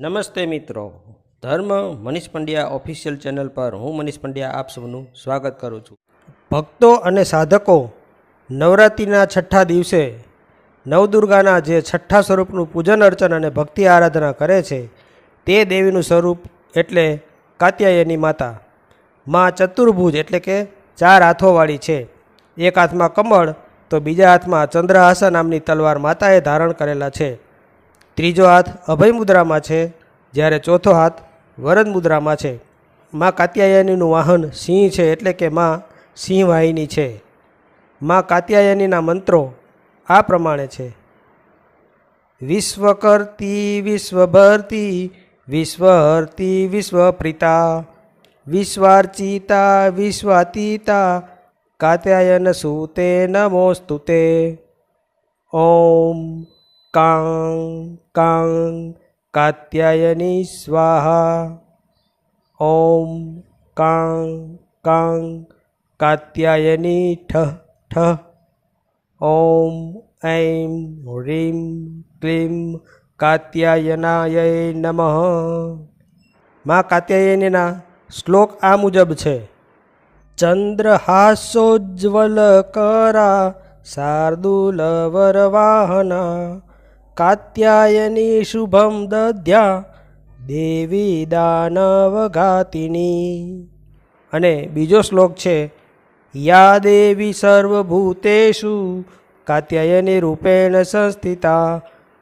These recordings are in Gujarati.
નમસ્તે મિત્રો. ધર્મ મનીષ પંડ્યા ઓફિશિયલ ચેનલ પર હું મનીષ પંડ્યા આપ સૌનું સ્વાગત કરું છું. ભક્તો અને સાધકો નવરાત્રિના છઠ્ઠા દિવસે નવદુર્ગાના જે છઠ્ઠા સ્વરૂપનું પૂજન, અર્ચન અને ભક્તિ આરાધના કરે છે, તે દેવીનું સ્વરૂપ એટલે કાત્યાયની માતા. મા ચતુર્ભુજ એટલે કે ચાર હાથોવાળી છે. એક હાથમાં કમળ, તો બીજા હાથમાં ચંદ્રહાસા નામની તલવાર માતાએ ધારણ કરેલા છે. ત્રીજો હાથ અભય મુદ્રામાં છે, જ્યારે ચોથો હાથ વરદ મુદ્રામાં છે. મા કાત્યાયનીનું વાહન સિંહ છે એટલે કે મા સિંહવાહિની છે. મા કાત્યાયનીના મંત્રો આ પ્રમાણે છે. વિશ્વકર્તી વિશ્વભરતી, વિશ્વહર્તી વિશ્વપ્રિતા, વિશ્વાર્ચિતા વિશ્વાતીતા, કાત્યાયન સુતે નમોસ્તુતે. ઓમ. કાંગ કાં કાત્યાયની સ્વાહા ઓમ કાં કાં કાત્યાયની ઠ ઠ ઓમ ઐમ હ્રીમ ક્લીમ કાત્યાયનાય નમઃ મા કાત્યાયનીના શ્લોક આ મુજબ છે ચંદ્રહાસોજ્જવલ કરા શાર્દુલવરવાહના કાત્યાયની શુભમ દધ્યા દેવી દાનવઘાતિની અને બીજો શ્લોક છે, યા દેવી સર્વભૂતેષુ કાત્યાયની રૂપેણ સંસ્થિતા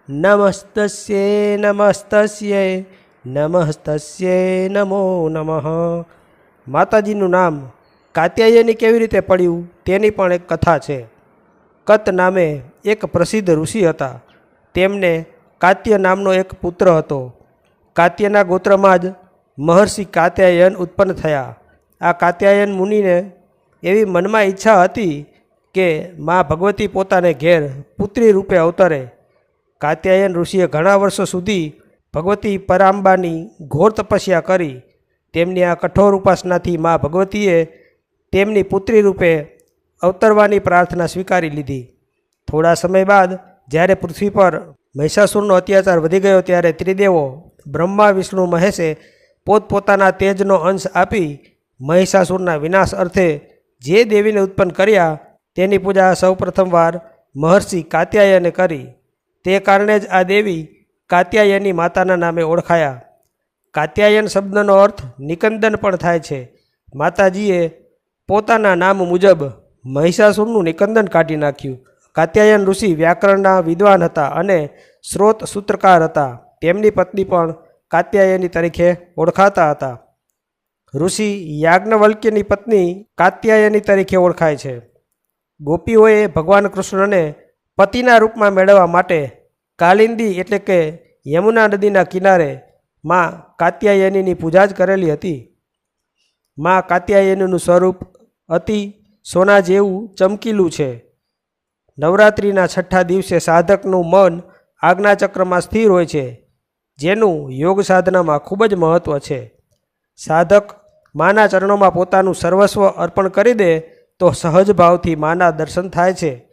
નમસ્તસ્યે નમસ્તસ્યે નમસ્તસ્યે નમો નમઃ. માતાજીનું નામ કાત્યાયની કેવી રીતે પડ્યું તેની પણ એક કથા છે. કત નામે એક પ્રસિદ્ધ ઋષિ હતા. તેમને કાત્ય નામનો એક પુત્ર હતો. કાત્યના ગોત્રમાં જ મહર્ષિ કાત્યાયન ઉત્પન્ન થયા. આ કાત્યાયન મુનિને એવી મનમાં ઈચ્છા હતી કે મા ભગવતી પોતાને ઘેર પુત્રી રૂપે અવતરે. કાત્યાયન ઋષિએ ઘણા વર્ષો સુધી ભગવતી પરાંબાની ઘોર તપસ્યા કરી. તેમની આ કઠોર ઉપાસનાથી મા ભગવતીએ તેમની પુત્રી રૂપે અવતરવાની પ્રાર્થના સ્વીકારી લીધી. થોડા સમય બાદ જ્યારે પૃથ્વી પર મહિષાસુરનો અત્યાચાર વધી ગયો ત્યારે ત્રિદેવો બ્રહ્મા, વિષ્ણુ, મહેશે પોતપોતાના તેજનો અંશ આપી મહિષાસુરના વિનાશ અર્થે જે દેવીને ઉત્પન્ન કર્યા તેની પૂજા સૌપ્રથમવાર મહર્ષિ કાત્યાયને કરી. તે કારણે જ આ દેવી કાત્યાયની માતાના નામે ઓળખાયા. કાત્યાયન શબ્દનો અર્થ નિકંદન પણ થાય છે. માતાજીએ પોતાના નામ મુજબ મહિષાસુરનું નિકંદન કાઢી નાખ્યું. કાત્યાયન ઋષિ વ્યાકરણના વિદ્વાન હતા અને સ્રોત સૂત્રકાર હતા. તેમની પત્ની પણ કાત્યાયની તરીકે ઓળખાતા હતા. ઋષિ યાજ્ઞવલ્ક્યની પત્ની કાત્યાયની તરીકે ઓળખાય છે. ગોપીઓએ ભગવાન કૃષ્ણને પતિના રૂપમાં મેળવવા માટે કાલિંદી એટલે કે યમુના નદીના કિનારે માં કાત્યાયનીની પૂજા જ કરેલી હતી. માં કાત્યાયનીનું સ્વરૂપ અતિ સોના જેવું ચમકીલું છે. નવરાત્રિના છઠ્ઠા દિવસે સાધકનું મન આજ્ઞાચક્રમાં સ્થિર હોય છે, જેનું યોગ સાધનામાં ખૂબ જ મહત્ત્વ છે. સાધક માના ચરણોમાં પોતાનું સર્વસ્વ અર્પણ કરી દે તો સહજ ભાવથી માના દર્શન થાય છે.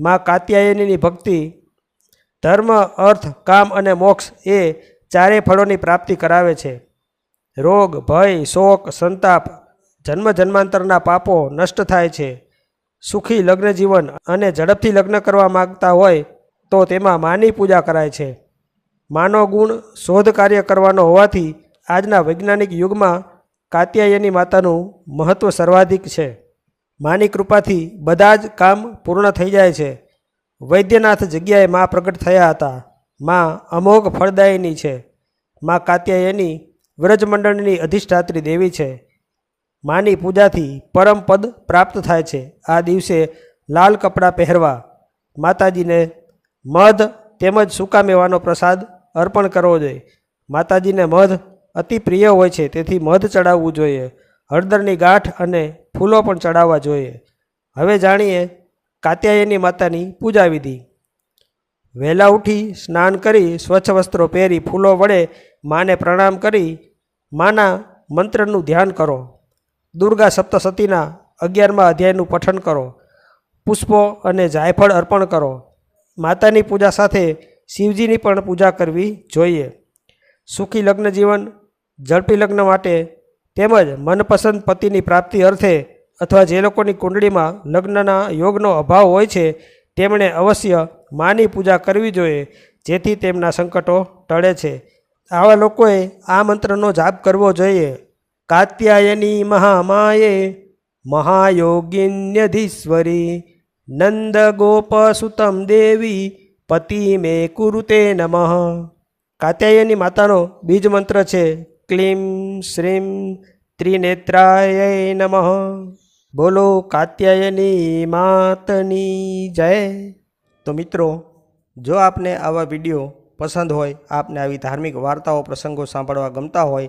મા કાત્યાયનીની ભક્તિ, ધર્મ, અર્થ, કામ અને મોક્ષ એ ચારેય ફળોની પ્રાપ્તિ કરાવે છે. રોગ, ભય, શોક, સંતાપ, જન્મ જન્માંતરના પાપો નષ્ટ થાય છે. સુખી લગ્ન જીવન અને ઝડપથી લગ્ન કરવા માગતા હોય તો તેમાં માની પૂજા કરાય છે. માનો ગુણ શોધ કાર્ય કરવાનો હોવાથી આજના વૈજ્ઞાનિક યુગમાં કાત્યાયની માતાનું મહત્ત્વ સર્વાધિક છે. માની કૃપાથી બધા જ કામ પૂર્ણ થઈ જાય છે. વૈદ્યનાથ જગ્યાએ મા પ્રગટ થયા હતા. મા અમોઘ ફળદાયની છે. મા કાત્યાયની વ્રજમંડળની અધિષ્ઠાત્રી દેવી છે. માની પૂજાથી પરમ પદ પ્રાપ્ત થાય છે. આ દિવસે લાલ કપડાં પહેરવા માતાજીને મધ તેમજ સૂકા મેવાનો પ્રસાદ અર્પણ કરવો જોઈએ. માતાજીને મધ અતિ પ્રિય હોય છે, તેથી મધ ચડાવવું જોઈએ. હળદરની ગાંઠ અને ફૂલો પણ ચડાવવા જોઈએ. હવે જાણીએ કાત્યાયની માતાની પૂજા વિધિ વહેલા ઉઠી સ્નાન કરી સ્વચ્છ વસ્ત્રો પહેરી ફૂલો વડે માને પ્રણામ કરી માના મંત્રનું ધ્યાન કરો. દુર્ગા સપ્તસતીના અગિયારમાં અધ્યાયનું પઠન કરો. પુષ્પો અને જાયફળ અર્પણ કરો. માતાની પૂજા સાથે શિવજીની પણ પૂજા કરવી જોઈએ. સુખી લગ્ન જીવન, ઝડપી લગ્ન માટે તેમજ મનપસંદ પતિની પ્રાપ્તિ અર્થે અથવા જે લોકોની કુંડળીમાં લગ્નના યોગનો અભાવ હોય છે, તેમણે અવશ્ય માની પૂજા કરવી જોઈએ, જેથી તેમના સંકટો ટળે છે. આવા લોકોએ આ મંત્રનો જાપ કરવો જોઈએ. કાત્યાયની મહામાયે મહાયોગિન્યધીશ્વરી નંદ ગોપસુતમ દેવી પતિ મે કુરુતે નમઃ કાત્યાયની માતાનો બીજ મંત્ર છે, ક્લીમ શ્રીમ ત્રિનેત્રાય નમઃ। બોલો કાત્યાયની માતની જય। તો મિત્રો, જો આપને આવા વીડિયો પસંદ હોય, આપને આવી ધાર્મિક વાર્તાઓ, પ્રસંગો સાંભળવા ગમતા હોય